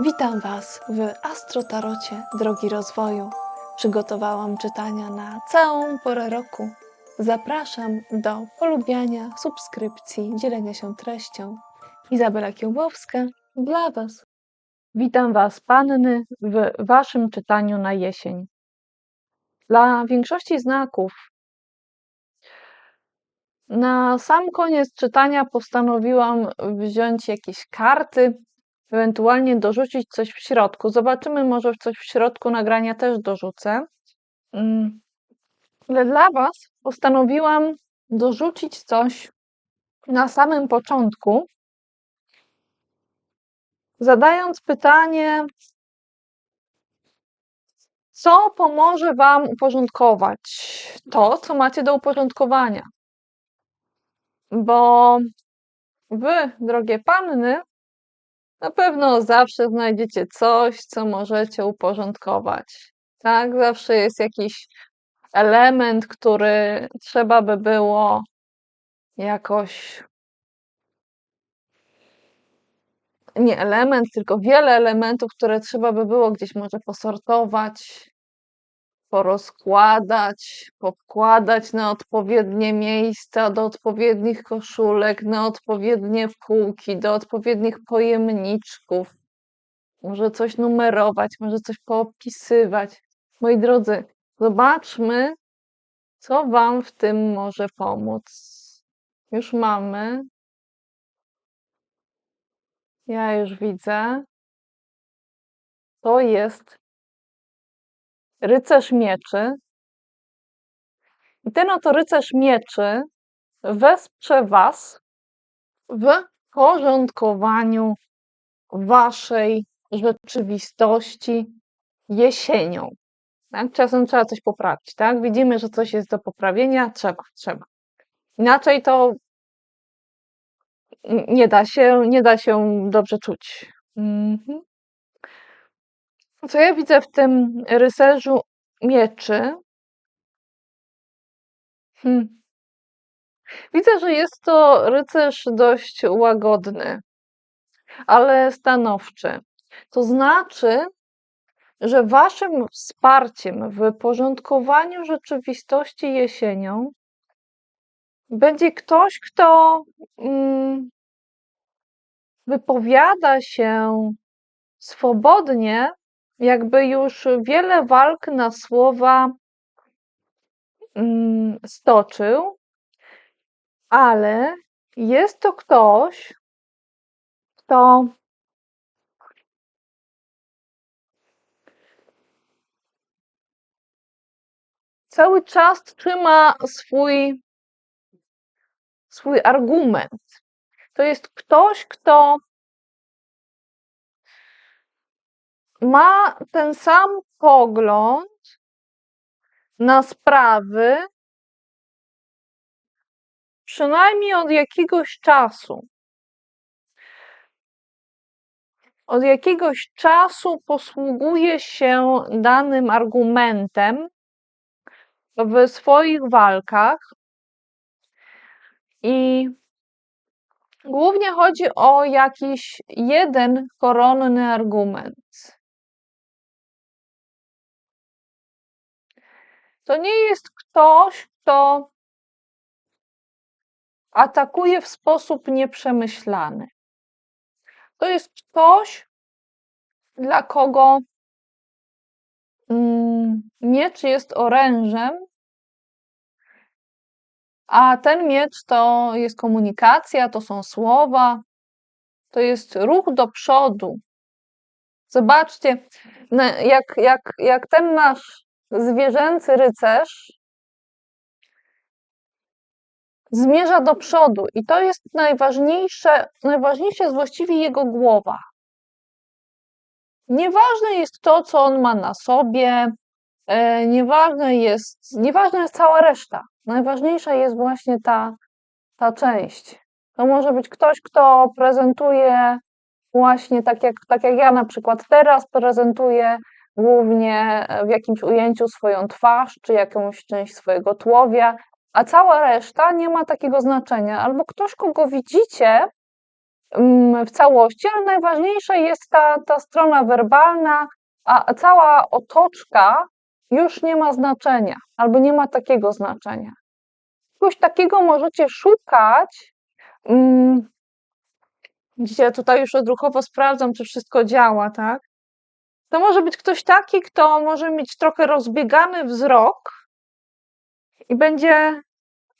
Witam Was w Astrotarocie Drogi Rozwoju. Przygotowałam czytania na całą porę roku. Zapraszam do polubiania, subskrypcji, dzielenia się treścią. Izabela Kiełbowska dla Was. Witam Was, panny, w Waszym czytaniu na jesień. Dla większości znaków na sam koniec czytania postanowiłam wziąć jakieś karty, ewentualnie dorzucić coś w środku. Zobaczymy, może coś w środku nagrania też dorzucę. Mm, Ale dla Was postanowiłam dorzucić coś na samym początku, zadając pytanie, co pomoże Wam uporządkować to, co macie do uporządkowania. Bo Wy, drogie panny, na pewno zawsze znajdziecie coś, co możecie uporządkować. Tak, zawsze jest jakiś element, który trzeba by było jakoś nie element, tylko wiele elementów, które trzeba by było gdzieś może posortować, porozkładać, podkładać na odpowiednie miejsca, do odpowiednich koszulek, na odpowiednie półki, do odpowiednich pojemniczków. Może coś numerować, może coś poopisywać. Moi drodzy, zobaczmy, co Wam w tym może pomóc. Już mamy. Ja już widzę. To jest rycerz mieczy. I ten oto rycerz mieczy wesprze Was w porządkowaniu Waszej rzeczywistości jesienią. Tak? Czasem trzeba coś poprawić, tak? Widzimy, że coś jest do poprawienia, trzeba, trzeba. Inaczej to nie da się, nie da się dobrze czuć. Mhm. Co ja widzę w tym rycerzu mieczy? Hmm. Widzę, że jest to rycerz dość łagodny, ale stanowczy. To znaczy, że waszym wsparciem w porządkowaniu rzeczywistości jesienią będzie ktoś, kto mm, wypowiada się swobodnie, jakby już wiele walk na słowa mm, stoczył, ale jest to ktoś, kto cały czas trzyma swój, swój argument. To jest ktoś, kto ma ten sam pogląd na sprawy, przynajmniej od jakiegoś czasu. Od jakiegoś czasu posługuje się danym argumentem w swoich walkach i głównie chodzi o jakiś jeden koronny argument. To nie jest ktoś, kto atakuje w sposób nieprzemyślany. To jest ktoś, dla kogo mm, miecz jest orężem, a ten miecz to jest komunikacja, to są słowa, to jest ruch do przodu. Zobaczcie, jak, jak, jak ten nasz zwierzęcy rycerz zmierza do przodu i to jest najważniejsze, najważniejsze jest właściwie jego głowa. Nieważne jest to, co on ma na sobie, e, nieważne jest, nieważna jest cała reszta. Najważniejsza jest właśnie ta, ta część. To może być ktoś, kto prezentuje właśnie tak jak, tak jak ja na przykład teraz prezentuję głównie w jakimś ujęciu swoją twarz czy jakąś część swojego tułowia, a cała reszta nie ma takiego znaczenia. Albo ktoś, kogo widzicie, mm, w całości, ale najważniejsza jest ta, ta strona werbalna, a cała otoczka już nie ma znaczenia, albo nie ma takiego znaczenia. Czegoś takiego możecie szukać. mm, Widzicie, ja tutaj już odruchowo sprawdzam, czy wszystko działa, tak? To może być ktoś taki, kto może mieć trochę rozbiegany wzrok i będzie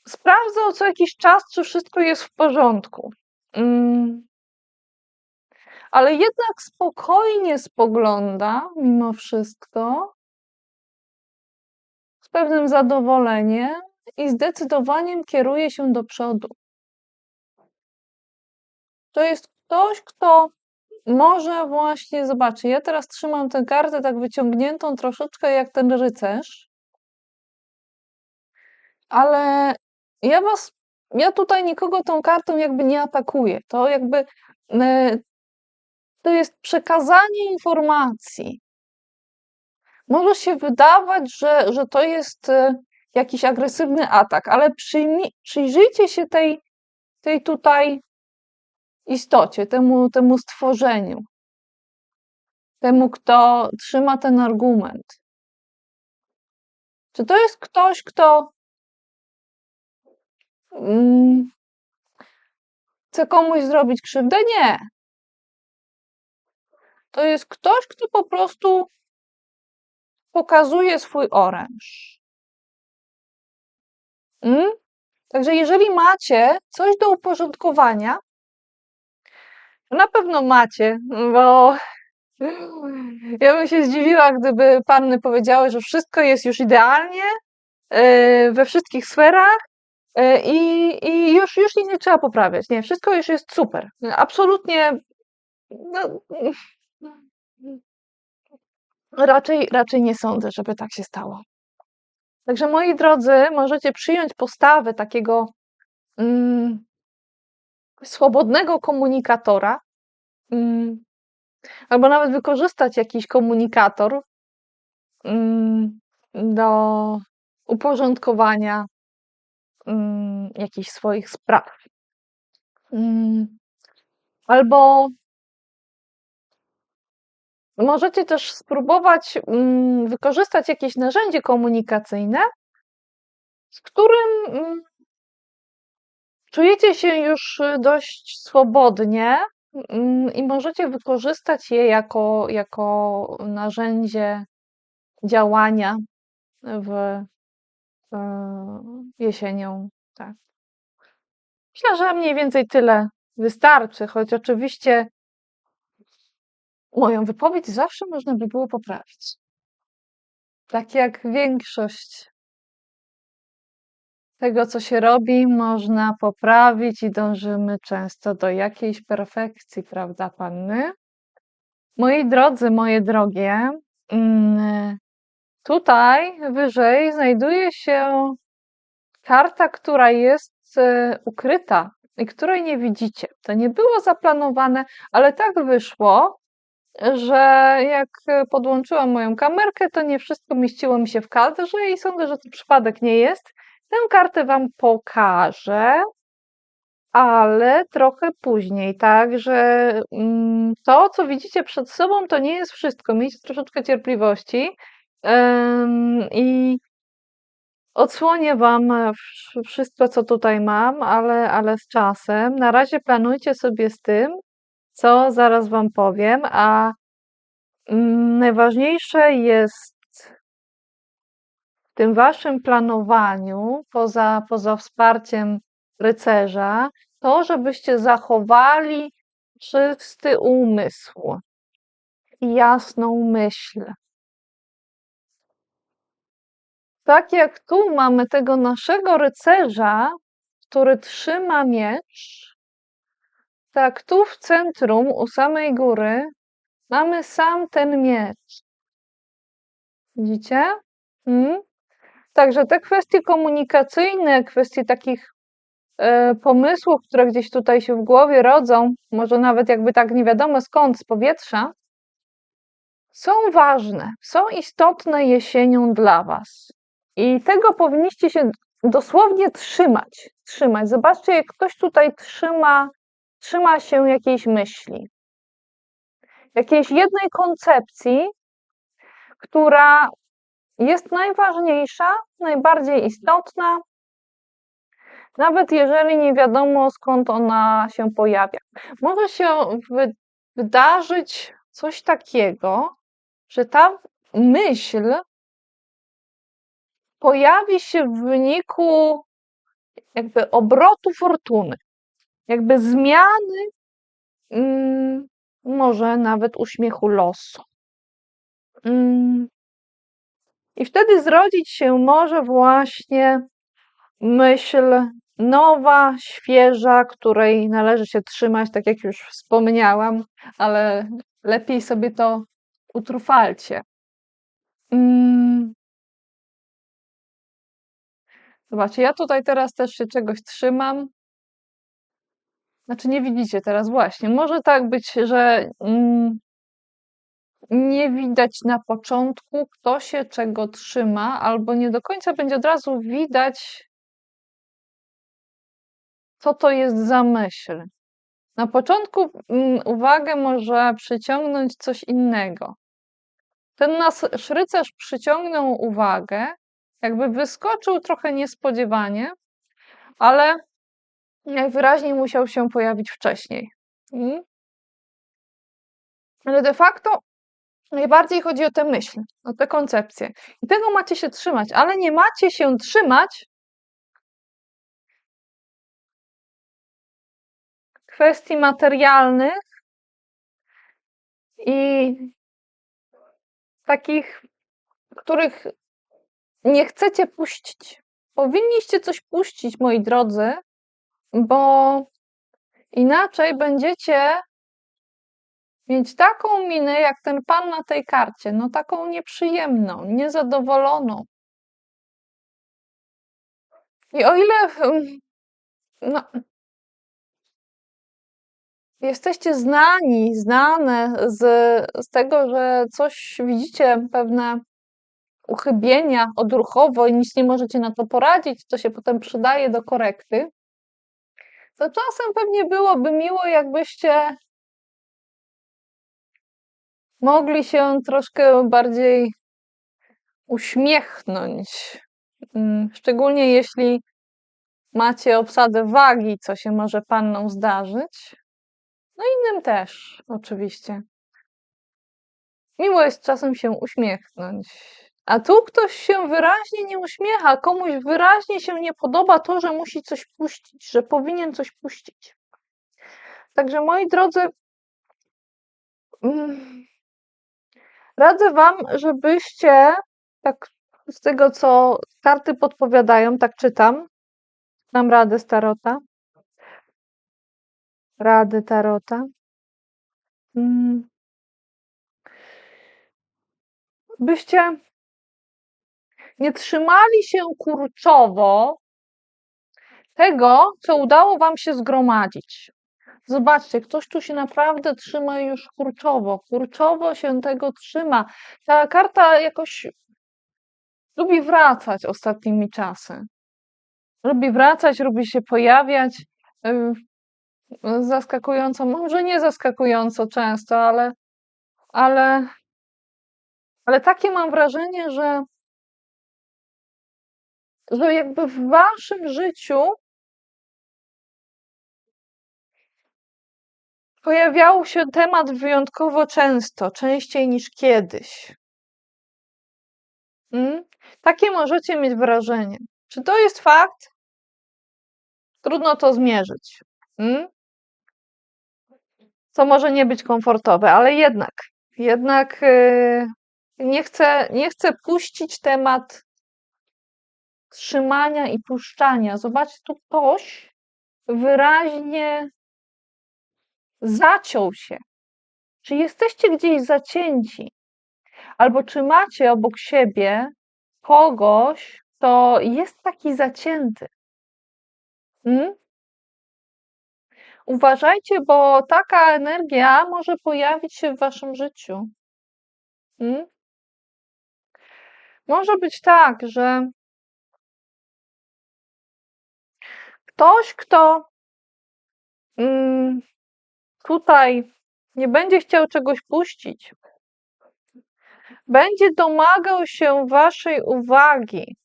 sprawdzał co jakiś czas, czy wszystko jest w porządku. Mm. Ale jednak spokojnie spogląda mimo wszystko, z pewnym zadowoleniem i zdecydowaniem kieruje się do przodu. To jest ktoś, kto może właśnie, zobaczcie, ja teraz trzymam tę kartę tak wyciągniętą troszeczkę jak ten rycerz, ale ja was, ja tutaj nikogo tą kartą jakby nie atakuję. To jakby e, to jest przekazanie informacji. Może się wydawać, że, że to jest e, jakiś agresywny atak, ale przyjrzyjcie się tej, tej tutaj istocie, temu, temu stworzeniu, temu, kto trzyma ten argument. Czy to jest ktoś, kto mm, chce komuś zrobić krzywdę? Nie. To jest ktoś, kto po prostu pokazuje swój oręż. Mm? Także jeżeli macie coś do uporządkowania, na pewno macie, bo ja bym się zdziwiła, gdyby panny powiedziały, że wszystko jest już idealnie e, we wszystkich sferach e, i, i już, już nic nie trzeba poprawiać. Nie, wszystko już jest super. Absolutnie no, raczej, raczej nie sądzę, żeby tak się stało. Także moi drodzy, możecie przyjąć postawę takiego mm, swobodnego komunikatora, mm, albo nawet wykorzystać jakiś komunikator mm, do uporządkowania mm, jakichś swoich spraw. Albo możecie też spróbować wykorzystać jakieś narzędzie komunikacyjne, z którym czujecie się już y, dość swobodnie mm, i możecie wykorzystać je jako, jako narzędzie działania w e, jesienią. Tak. Myślę, że mniej więcej tyle wystarczy, choć oczywiście moją wypowiedź zawsze można by było poprawić. Tak jak większość tego, co się robi, można poprawić i dążymy często do jakiejś perfekcji, prawda, panny? Moi drodzy, moje drogie, mm, tutaj wyżej znajduje się karta, która jest e, ukryta i której nie widzicie. To nie było zaplanowane, ale tak wyszło, że jak podłączyłam moją kamerkę, to nie wszystko mieściło mi się w kadrze i sądzę, że to przypadek nie jest. Tę kartę Wam pokażę, ale trochę później. Także mm, to, co widzicie przed sobą, to nie jest wszystko. Miejcie troszeczkę cierpliwości i odsłonię Wam wsz- wszystko, co tutaj mam, ale, ale z czasem. Na razie planujcie sobie z tym, co zaraz Wam powiem, a mm, najważniejsze jest tym Waszym planowaniu, poza, poza wsparciem rycerza, to, żebyście zachowali czysty umysł i jasną myśl. Tak jak tu mamy tego naszego rycerza, który trzyma miecz, tak tu w centrum, u samej góry, mamy sam ten miecz. Widzicie? Mm? Także te kwestie komunikacyjne, kwestie takich e, pomysłów, które gdzieś tutaj się w głowie rodzą, może nawet jakby tak nie wiadomo skąd, z powietrza, są ważne, są istotne jesienią dla Was. I tego powinniście się dosłownie trzymać. Trzymać. Zobaczcie, jak ktoś tutaj trzyma, trzyma się jakiejś myśli, jakiejś jednej koncepcji, która jest najważniejsza, najbardziej istotna, nawet jeżeli nie wiadomo skąd ona się pojawia. Może się wy wydarzyć coś takiego, że ta myśl pojawi się w wyniku jakby obrotu fortuny, jakby zmiany, mm, może nawet uśmiechu losu. Mm. I wtedy zrodzić się może właśnie myśl nowa, świeża, której należy się trzymać, tak jak już wspomniałam, ale lepiej sobie to utrwalcie. Mm. Zobaczcie, ja tutaj teraz też się czegoś trzymam. Znaczy nie widzicie teraz właśnie. Może tak być, że mm, nie widać na początku, kto się czego trzyma, albo nie do końca będzie od razu widać, co to jest za myśl. Na początku mm, uwagę może przyciągnąć coś innego. Ten nasz rycerz przyciągnął uwagę, jakby wyskoczył trochę niespodziewanie, ale najwyraźniej musiał się pojawić wcześniej. Mm. Ale de facto najbardziej chodzi o tę myśl, o tę koncepcję. I tego macie się trzymać, ale nie macie się trzymać kwestii materialnych i takich, których nie chcecie puścić. Powinniście coś puścić, moi drodzy, bo inaczej będziecie mieć taką minę, jak ten pan na tej karcie, no taką nieprzyjemną, niezadowoloną. I o ile no, jesteście znani, znane z, z tego, że coś widzicie, pewne uchybienia odruchowo i nic nie możecie na to poradzić, co się potem przydaje do korekty, to czasem pewnie byłoby miło, jakbyście mogli się troszkę bardziej uśmiechnąć. Mm, szczególnie jeśli macie obsadę wagi, co się może pannom zdarzyć. No innym też, oczywiście. Miło jest czasem się uśmiechnąć. A tu ktoś się wyraźnie nie uśmiecha, komuś wyraźnie się nie podoba to, że musi coś puścić, że powinien coś puścić. Także moi drodzy, mm, radzę Wam, żebyście, tak z tego co karty podpowiadają, tak czytam, dam radę z tarota. Rady tarota. Mm. Byście nie trzymali się kurczowo tego, co udało Wam się zgromadzić. Zobaczcie, ktoś tu się naprawdę trzyma już kurczowo. Kurczowo się tego trzyma. Ta karta jakoś lubi wracać ostatnimi czasy. Lubi wracać, lubi się pojawiać. Zaskakująco, może nie zaskakująco często, ale, ale, ale takie mam wrażenie, że że jakby w waszym życiu pojawiał się temat wyjątkowo często, częściej niż kiedyś. Mm? Takie możecie mieć wrażenie. Czy to jest fakt? Trudno to zmierzyć. Mm? Co może nie być komfortowe, ale jednak, jednak yy, nie, chcę, nie chcę puścić temat trzymania i puszczania. Zobaczcie, tu ktoś wyraźnie zaciął się. Czy jesteście gdzieś zacięci? Albo czy macie obok siebie kogoś, kto jest taki zacięty? Hmm? Uważajcie, bo taka energia może pojawić się w waszym życiu. Hmm? Może być tak, że ktoś, kto mm, tutaj nie będzie chciał czegoś puścić, będzie domagał się waszej uwagi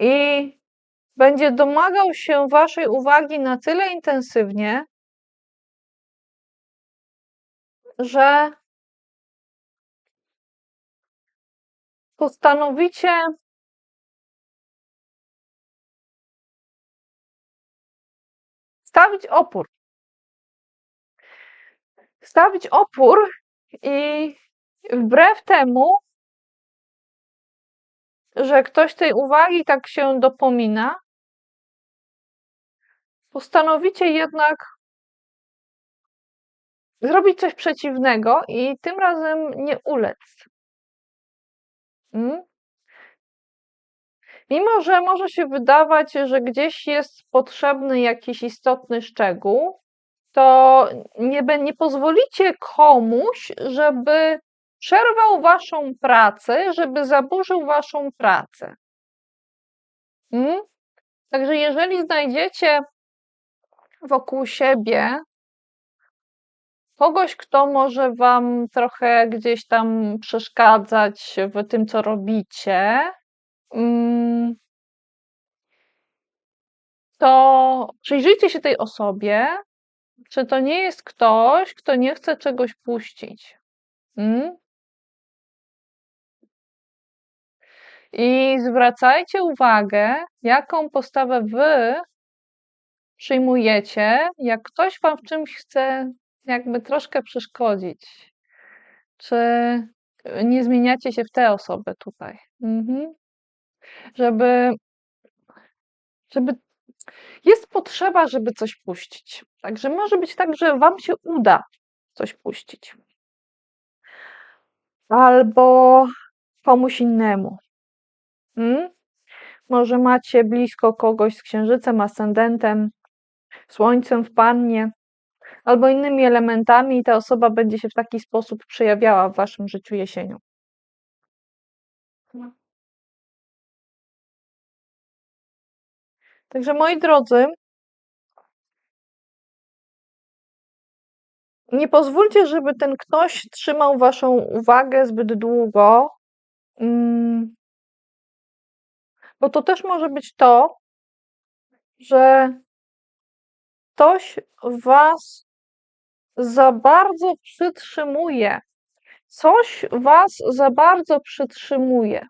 i będzie domagał się waszej uwagi na tyle intensywnie, że postanowicie stawić opór. Stawić opór i wbrew temu, że ktoś tej uwagi tak się dopomina, postanowicie jednak zrobić coś przeciwnego i tym razem nie ulec. Mm? Mimo, że może się wydawać, że gdzieś jest potrzebny jakiś istotny szczegół, to nie, nie pozwolicie komuś, żeby przerwał waszą pracę, żeby zaburzył waszą pracę. Mm? Także jeżeli znajdziecie wokół siebie kogoś, kto może wam trochę gdzieś tam przeszkadzać w tym, co robicie, mm, to przyjrzyjcie się tej osobie, czy to nie jest ktoś, kto nie chce czegoś puścić. Mm? I zwracajcie uwagę, jaką postawę wy przyjmujecie, jak ktoś wam w czymś chce jakby troszkę przeszkodzić. Czy nie zmieniacie się w tę osobę tutaj? Mhm. Żeby, żeby jest potrzeba, żeby coś puścić. Także może być tak, że wam się uda coś puścić. Albo komuś innemu. Mm? Może macie blisko kogoś z księżycem, ascendentem, słońcem w pannie, albo innymi elementami, i ta osoba będzie się w taki sposób przejawiała w waszym życiu jesienią. Także moi drodzy, nie pozwólcie, żeby ten ktoś trzymał waszą uwagę zbyt długo, mm, bo to też może być to, że ktoś was za bardzo przytrzymuje. Coś was za bardzo przytrzymuje.